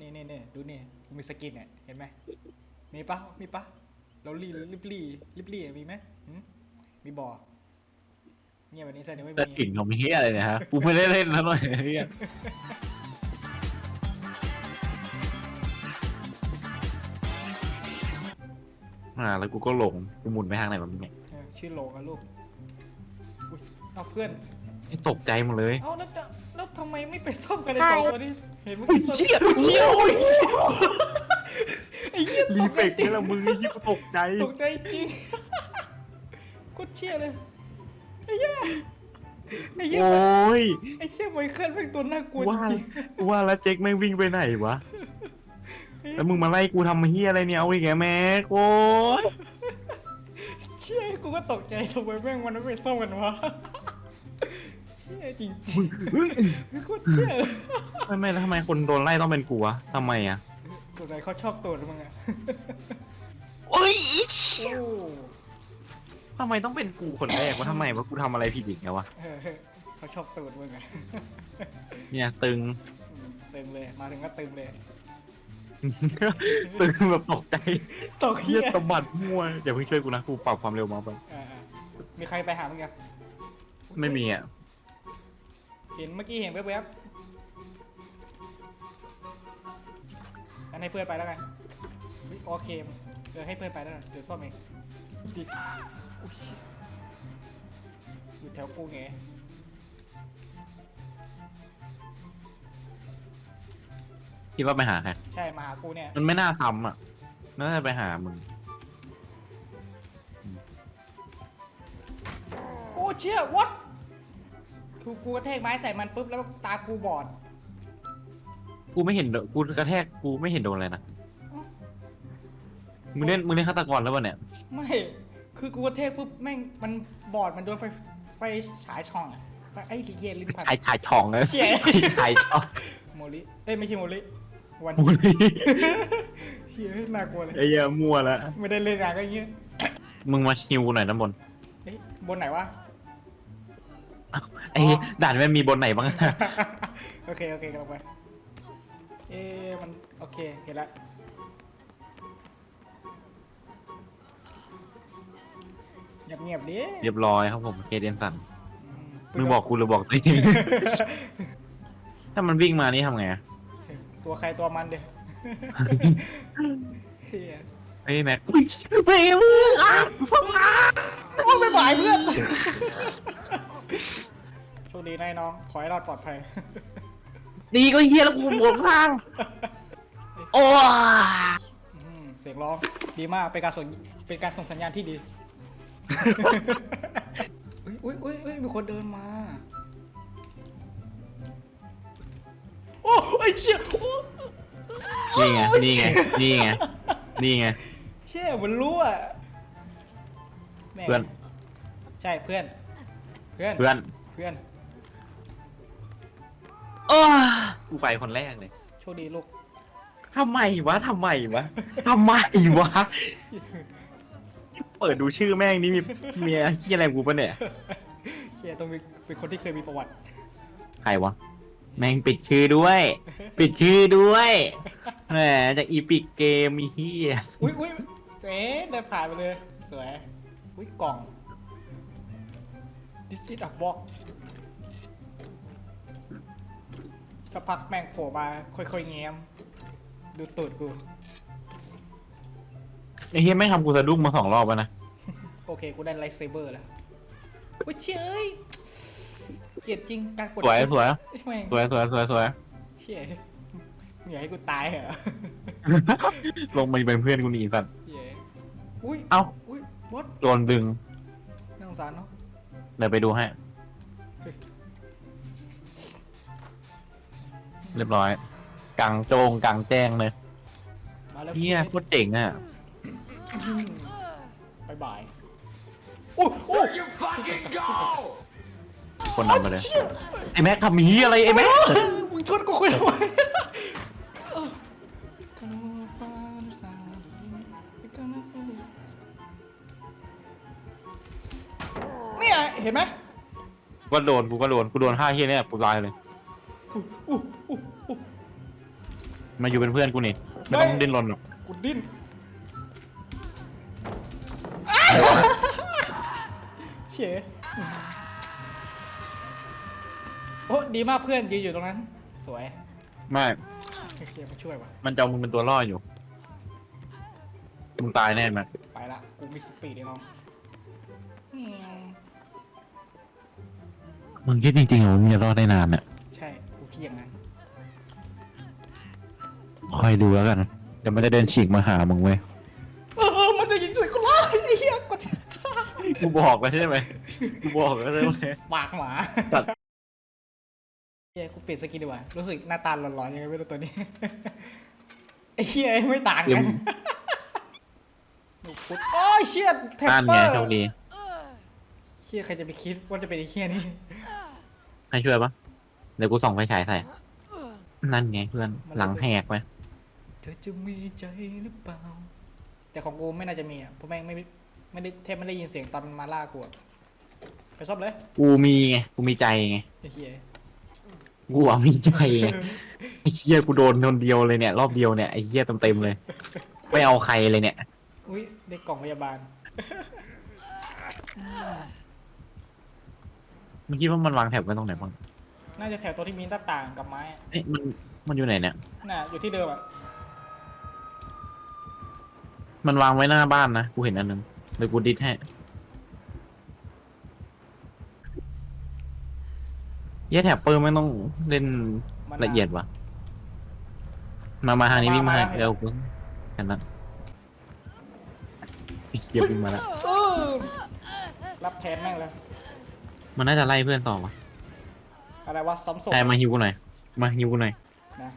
นี่นี่นี่ดูนี่กูมีสกินเนี่ยเห็นไหมมีปะมีปะเราลีลิบลี่ลิบลี่มีไหมหืมมีบ่อเงียบแบบนี้แสดงว่าแต่ไม่กลิ่มีนของเฮียอะไรเนี่ยฮะกูไม่ได้เล่นนะหน่อยเฮียอ่าแล้วกูก็หลงกูหมุนไปทางไหนแบบนี้เนี่ยเออชื่อโลกันลูกอุ๊ยเอาเพื่อนนี่ตกใจหมดเลย เอาแล้วจะแล้ว ทำไมไม่ไปซ่อมกันในใช่สองตัวนี้เห็นเมื่อกี้ซ่อมเชี่ยเชี่ยโอ้ยไอ้เหี้ยรีเฟกตใจจรินี่งละมึงไอ้เหี้ยกูตกใจตกใจจริงโคตรเชี่ยเลยไอ้เหี้ยไอ้เหี้ยโอ้ยไอ้เชี่ยไมเคิลเป็นตัวน่ากลัวว่าจริงว่าแล้วเจ๊กแม่งวิ่งไปไหนวะๆแล้วมึงมาไล่กูทำเฮียอะไรเนี่ยเอาอีกแกแม็กโอ้ยเชี่ยกูก็ตกใจทำไมแม่งมันไม่ไปซ่อมกันวะเชี่ยจริงเฮ้ยๆโคตรเชี่ยเลยไม่ไม่แล้วทำไมคนโดนไล่ต้องเป็นกูวะทำไมอะตัวไหนเขาชอบตัวมึงอะโอ้ยโอ้ทำไมต้องเป็นกูคนแรกวะทำไมวะกูทำอะไรผิดอีกไงวะเออเขาชอบตูดมึงอะเนี่ยตึง อืมตึงเลย มาถึงก็ตึงเลย ตึงแบบตกใจตกเฮีเหี้ยยสะบัดมั่วอย่าเพิ่งช่วยกูนะกูปรับความเร็วมาไปอ่าๆมีใครไปหามึงยังไม่มีอะ เห็นเมื่อกี้เห็นแวบๆงั้นให้เพื่อนไปแล้วกันอุ๊ยโอเคเออให้เพื่อนไปแล้วกันเดี๋ยวซ่อมเองจิอุ๊ยอยู่แถวกูไงคิดว่าไปหาใครใช่มาหากูเนี่ยมันไม่น่าทำอะน่าจะไปหามึงโอ้เชี่ยวัด กูกูกระแทกไม้ใส่มันปุ๊บแล้วตากูบอดกูไม่เห็นโดกูกระแทกกูไม่เห็นโดนอะไรนะมึงเล่นมึงเล่นฆาตกรแล้ววะเนี่ยไม่ คือกูกระแทกปุ๊บแม่งมันบอดมันโดนไฟไฟฉายช่องอะไฟไอ้ดิเยลิ้นพันชายชายช่องเลยเชี่ย ชายช่องโมลิเอ้ยไม่ใช่โมลิวันมึงนี่เฮียน่ากลัวเลยไอ้เหี้ยมั่วแล้วไม่ได้เล่นอะไรก็อย่างเงี้ยมึงมาฮิวกูหน่อยน้ำบนเฮ้ยบนไหนวะ ไอ้ด่านมันมีบนไหนบ้างโอเคโอเคกำลังไปเอ๊ะมันโอเคเห็นละเงียบเงียบๆดิเรียบร้อยครับผมเคเดนสันอืมึงบอกกูหรือบอกตัวเองถ้ามันวิ่งมานี่ทำไงอะตัวใครตัวมันเด้เฮียเฮ้ยแม็กอุ้ยเบรมึงอะสมาโอ้ยไม่บ่ายเพื่อน โชคดีนายน้อง ขอให้รอดปลอดภัย ดีก็เฮียแล้วกูหมดทาง โอ้ยอืมเสียงร้องดีมากเป็นการส่งเป็นการส่งสัญญาณที่ดี อุ้ยอุ้ยอุ้ยอุ้ยมีคนเดินมา โอ้ไอเชี่ยโอ้นี่ไง นี่ไง นี่ไง นี่ไง เชี่ยมันรู้อะแม่งเพื่อน ใช่เพื่อนเพื่อนเพื่อนเพื่อนโอ้ยกูไปคนแรกเลยโชคดีลูกทำไมวะทำไมวะทำไมวะ เปิดดูชื่อแม่งนี่มีเมียเฮียอะไรกูปะเนี่ยเชี่ยต้องมีเป็นคนที่เคยมีประวัติใครวะ แม่งปิดชื่อด้วย ปิดชื่อด้วยแหมจากอีพิกเกมมีเฮียอุ้ยอุ้ยเอ๊ะเดินผ่านไปเลย สวยอุ้ยกล่อง This is a box สักพักแม่งโผล่มาค่อยๆแง้มดูตูดกู ไอ้เฮียไม่งทำกูสะดุ้งมาสองรอบแล้วนะ โอเค กูได้ไลท์เซเบอร์แล้วอุ้ยเชยเอ้ยเกลียดจริงการกดสวยสวยเอ้ยแม่งสวยสวยสวยสวยเชี่ยมึงอยากให้กูตายเหรอลงมาเป็นเพื่อนกูหนีสัตว์เหี้ยอุ้ยเอ้าอุ้ยวัดโดนดึงน่าสงสารเนาะ เดี๋ยวไปดูให้ เรียบร้อยกลางโจงกลางแจ้งเลยมาแล้วเฮียโคตรเจ๋งอะบายบายโอ้โอ้คนนำมาเลยไอ้แม็กทำเฮียอะไรไอ้แม็กมึงชนกูคุยทำไม เนี่ยเห็นไหมก็โดนกูก็โดนกูโดนห้าเฮียเนี่ยกูตายเลยอู้อู้อู้อู้มาอยู่เป็นเพื่อนกูนี่ไม่ต้องดิ้นรนหรอกกูดิ้นเฉยโอ้ดีมากเพื่อนยืนอยู่ตรงนั้น สวยไม่โอเคมาช่วยว่ะ มันจะเอามึงเป็นตัวล่ออยู่มึงตายแน่มันไปละ กูมีสปีดไอ้น้องอืม มึงคิดจริงๆเหรอมึงจะรอดได้นานเนี่ยใช่ กูคิดอย่างนั้น คอยดูแล้วกัน เดี๋ยวมันจะเดินฉีกมาหามึงเว้ยเออ มันจะยิงใส่กูเลยไอ้เหี้ยกดกูบอกแล้วใช่ไหมกูบอกแล้วใช่ไหมปากหมาตัดเฮียกูเปลี่ยนสกินดีกว่า รู้สึกหน้าตาหลอนๆยังไงไม่รู้ตัวนี้ ไอ้เฮียไม่ต่างกันหนูพุดโอ้ยเชี่ยแท็ปนั่นเปไงอร์โชคดี เชี่ยใครจะไปคิดว่าจะเป็นไอ้เฮียนี่ให้ช่วยปะเดี๋ยวกูส่องไฟฉายใส่ นั่นไงเพื่อน หลังแหกไปเธอจะมีใจหรือเปล่า แต่ของกูไม่น่าจะมีอะเพราะแม่งไม่ไม่ได้แทบไม่ได้ยินเสียงตอนมันมาล่ากูอะไปซ่อมเลยกูมีไง กูมีใจไง ไอ้เฮียกูอะมีใจไง ไอ้เหี้ยกูโดนคนเดียวเลยเนี่ยรอบเดียวเนี่ยไอ้เหี้ยเต็มๆเลย ไม่เอาใครเลยเนี่ย อุ้ยได้กล่องพยาบาล มึงคิดว่ามันวางแถบไว้ตรงไหนบ้างน่าจะแถวตัวที่มีหน้าต่างกับไม้อะเอ๊ะมันมันอยู่ไหนเนี่ย น่ะอยู่ที่เดิมอะมันวางไว้หน้าบ้านนะ กูเห็นอันนึงเดี๋ยวกูดิสให้เหี้ยแถบเปอร์ไม่ต้องเล่นมันละเอียดวะมามาทางนี้วิ่งมาให้มามาเร็วกูแค่นั้นเหี้ยวิ่งมาแล้วเออรับแทนแม่งเลย มันน่าจะไล่เพื่อนต่อวะอะไรวะซ้ำศพใช่มาฮิวกูหน่อย มาฮิวกูหน่อย นะ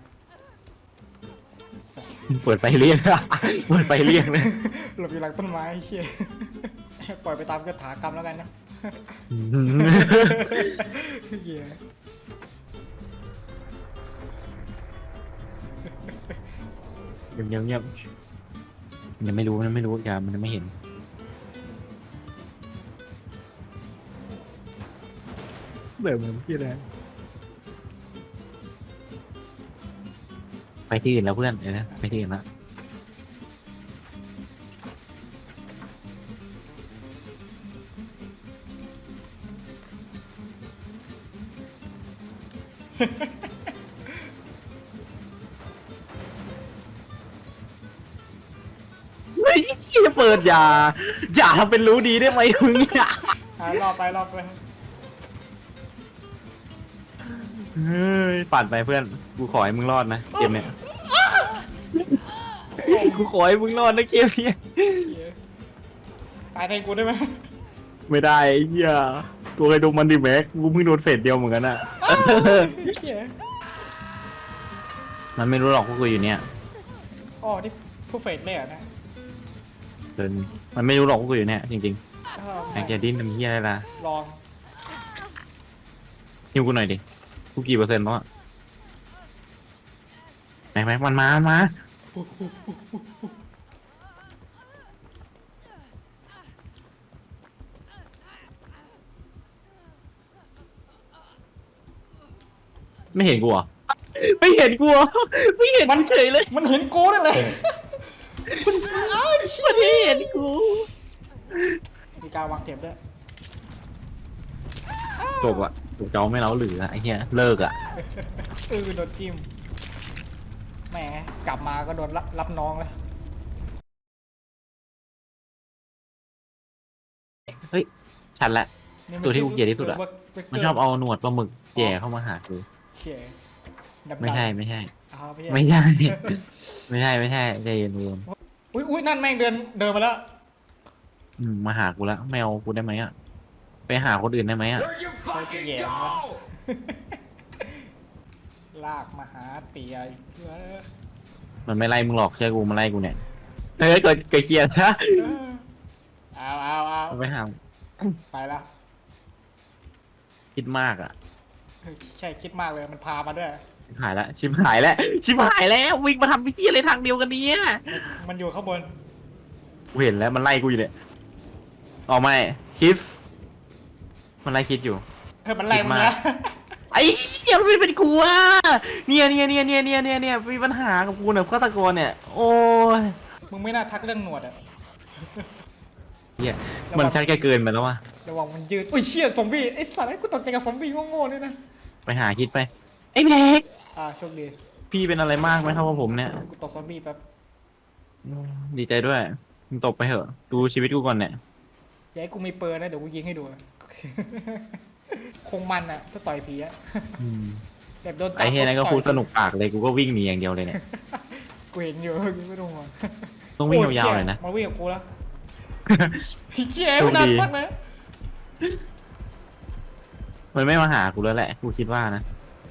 สัสเปิดไปเรียก เปิดไปเรียกเลยหลบอยู่หลังต้นไม้ไอ้เชี่ยปล่อยไปตามกถากรรมแล้วกันนะเหี้ยเงียบเงียบเงียบมันยังไม่รู้มันยังไม่รู้อย่ามันยังไม่เห็น เบื่อเหมือนพี่แล้วไปที่อื่นแล้วเพื่อนเออไปที่อื่นแล้วเฮ้ยจะเปิดอย่าอย่าทำเป็นรู้ดีได้ไหมมึงเนี่ยอะรอไปรอไป เฮ้ยปั่นไปเพื่อน กูขอให้มึงรอดนะเกมเนี้ย กูขอให้มึงรอดนะเกมเนี้ยเหี้ยตายแทนกูได้ไหมไม่ได้ไอ้เหี้ยตัวใครดูมันดิแม็กกูเพิ่งโดนเฟสเดียวเหมือนกันอะเหี้ยมันไม่รู้หรอกว่ากูอยู่เนี่ยอ๋อนี่ผู้เฟดเลยเหรอนะเดินมันไม่รู้หรอกว่ากูอยู่เนี่ยจริงอ้าวๆแม็กจะดิ้นทำเหี้ยอะไรล่ะลองฮิวกูหน่อยดิ กูกี่เปอร์เซ็นต์แล้วอะแม็กแม็กมันมามันมาไม่เห็นกูเหรอไม่เห็นกูเหรอไม่เห็นมันเฉยเลย มันเห็นกูนั่นแหละมันเอ้ยมันไม่เห็นกูมีการวางเทปด้วยจบอะ จบเจ้าไม่เล้าหรืออะไอ้เหี้ยเลิกอะเออโดนจิ้มแหมกลับมาก็โดนรับรับน้องแล้วเฮ้ยฉันแหละ นี่ตัวที่กูเกลียดที่สุดอะ มันชอบเอาหนวดปลาหมึกแย่เข้ามาหากูเชี่ยดำๆไม่ใช่ไม่ใช่ อ้าวไม่ใช่ไม่ใช่ ไม่ใช่ไม่ใช่ใจเย็นใจเย็นอุ้ยอุ้ยนั่นแม่งเดินเดินมาแล้วอืมมาหากูแล้วไม่เอากูได้ไหมอะ ไปหาคนอื่นได้ไหมอะเขาจะแย่งแล้วลากมาหาเตียเพื่อมันไม่ไล่มึงหรอกเชื่อกูมันไล่กูเนี่ยเฮ้ยเกิดเกิดเครียดนะเอาเอาเอาเอาไปหาไปแล้วคิดมากอะเฮ้ยใช่คิดมากเลยมันพามาด้วย ชิบหายแล้วชิบหายแล้วชิบหายแล้ววิ่งมาทำพี่อะไรทางเดียวกันเนี่ยมันอยู่ข้างบน กูเห็นแล้วมันไล่กูอยู่เนี่ยออกไม่คิส มันไล่คิดอยู่ เฮ้ยมันไล่คิดมึงมากแล้วไอ้เหี้ยมันไม่เป็นกูอะเนี่ยเนี่ยเนี่ยเนี่ยเนี่ยเนี่ยเนี่ยมีปัญหากับกูเนี่ยฆาตกรเนี่ย โอ้ยมึงไม่น่าทักเรื่องหนวดอะเหี้ยมันชัดแกเกินไปแล้วว่ะระวังมันยืดโอ้ยเชี่ยซอมบี้ไอ้สัตว์ไอ้กูตกใจกับซอมบี้โง่ๆเลยนะไปหาคิดไปไอ้แม็กอ่าโชคดีพี่เป็นอะไรมากไหมครับว่าผมเนี่ย กูตกซอมบี้แป๊บดีใจด้วยมึงตบไปเถอะ ดูชีวิตกูก่อนเนี่ยอย่าให้กูมีเปิร์นะเดี๋ยวกูยิงให้ดูอะ คงมันอะถ้าต่อยผีอะอืมแบบโดนจับไอ้เฮียนั่นก็ต่อยพูดสนุกปากเลยกูก็วิ่งหนีอย่างเดียวเลยเนี่ยกูเห็นอยู่ไม่ต้องห่วงต้องวิ่งโยาวๆเลยนะมันวิ่งกับกูแล้วเชี่ยโชคมันนานดีมากนะมันไม่มาหากูแล้วแหละกูคิดว่านะ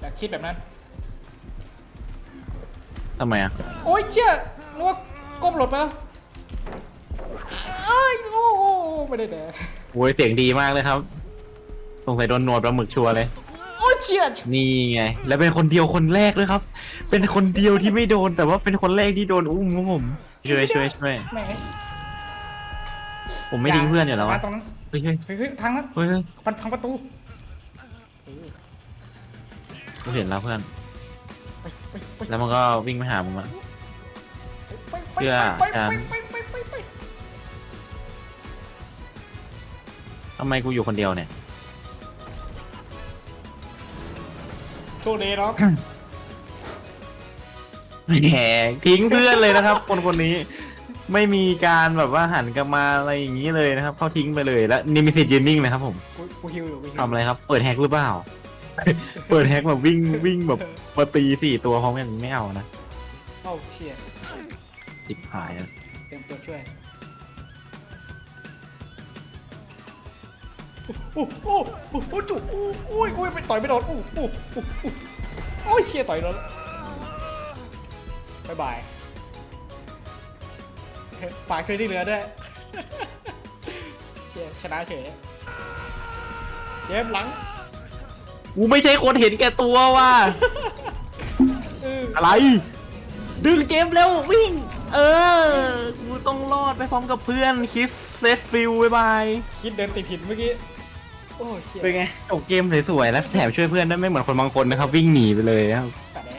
อยากคิดแบบนั้นทำไมอะโอ้ยเชี่ยนึกว่าก้มหลดไปแล้วเอ้ยโอ้โหไม่ได้แดกโว้ยเสียงดีมากเลยครับ สงสัยโดนหนวดปลาหมึกชัวร์เลย โอ้ยเชี่ยนี่ไง แล้วเป็นคนเดียวคนแรกด้วยครับ เป็นคนเดียวที่ไม่โดน แต่ว่าเป็นคนแรกที่โดนอุ้มครับผมช่วยช่วยช่วยแหมผมไม่ทิ้งเพื่อนอยู่แล้วมาอะตรงนั้นเฮ้ยเฮ้ยเฮ้ยเฮ้ยทางนั้นเฮ้ยเฮ้ยพันพังประตูกูเห็นแล้วเพื่อน ไปไปไปแล้วมันก็วิ่งไปหามึงละไปไปเพื่อไปการไปไปไปไปทำไมกูอยู่คนเดียวเนี่ย โชคดีเนาะแหมทิ้งเพื่อนเลยนะครับ คนคนนี้ไม่มีการแบบว่าหันกลับมาอะไรอย่างนี้เลยนะครับเขาทิ้งไปเลยแล้วนี่มีสิทธิ์ยืนนิ่งนะครับ ผมกูกูฮิวอยู่กูฮิวทำอะไรครับ เปิดแฮกหรือเปล่า เปิดแฮกแบบวิ่งวิ่งแบบมาตีสี่ตัวพร้อมกันไม่เอานะเอ้าเชี่ยจิบหายแล้วเต็มตัวช่วย โอ้โอ้โอ้โอ้จุโอ้โอ้ยโอ้ยไปต่อยไม่โดนโอ้โอ้โอ้โอ้โอ้ยเชี่ยต่อยโดนแล้วบ๊ายบายฝากช่วยที่เหลือด้วยเชี่ยชนะเฉยเจมส์หลังกูไม่ใช่คนเห็นแก่ตัวว่ะเอออะไร ดึงเกมเร็ววิ่ง เออ กูต้องรอดไปพร้อมกับเพื่อนคิสเซตฟิลบ๊ายบาย คิดเดินติดผิดเมื่อกี้ โอ้เชี่ยเป็นไงจบเกมสวยๆแล้วแถมช่วยเพื่อนได้ไม่เหมือนคนบางคนนะครับ วิ่งหนีไปเลยนะครับ ตัดแอ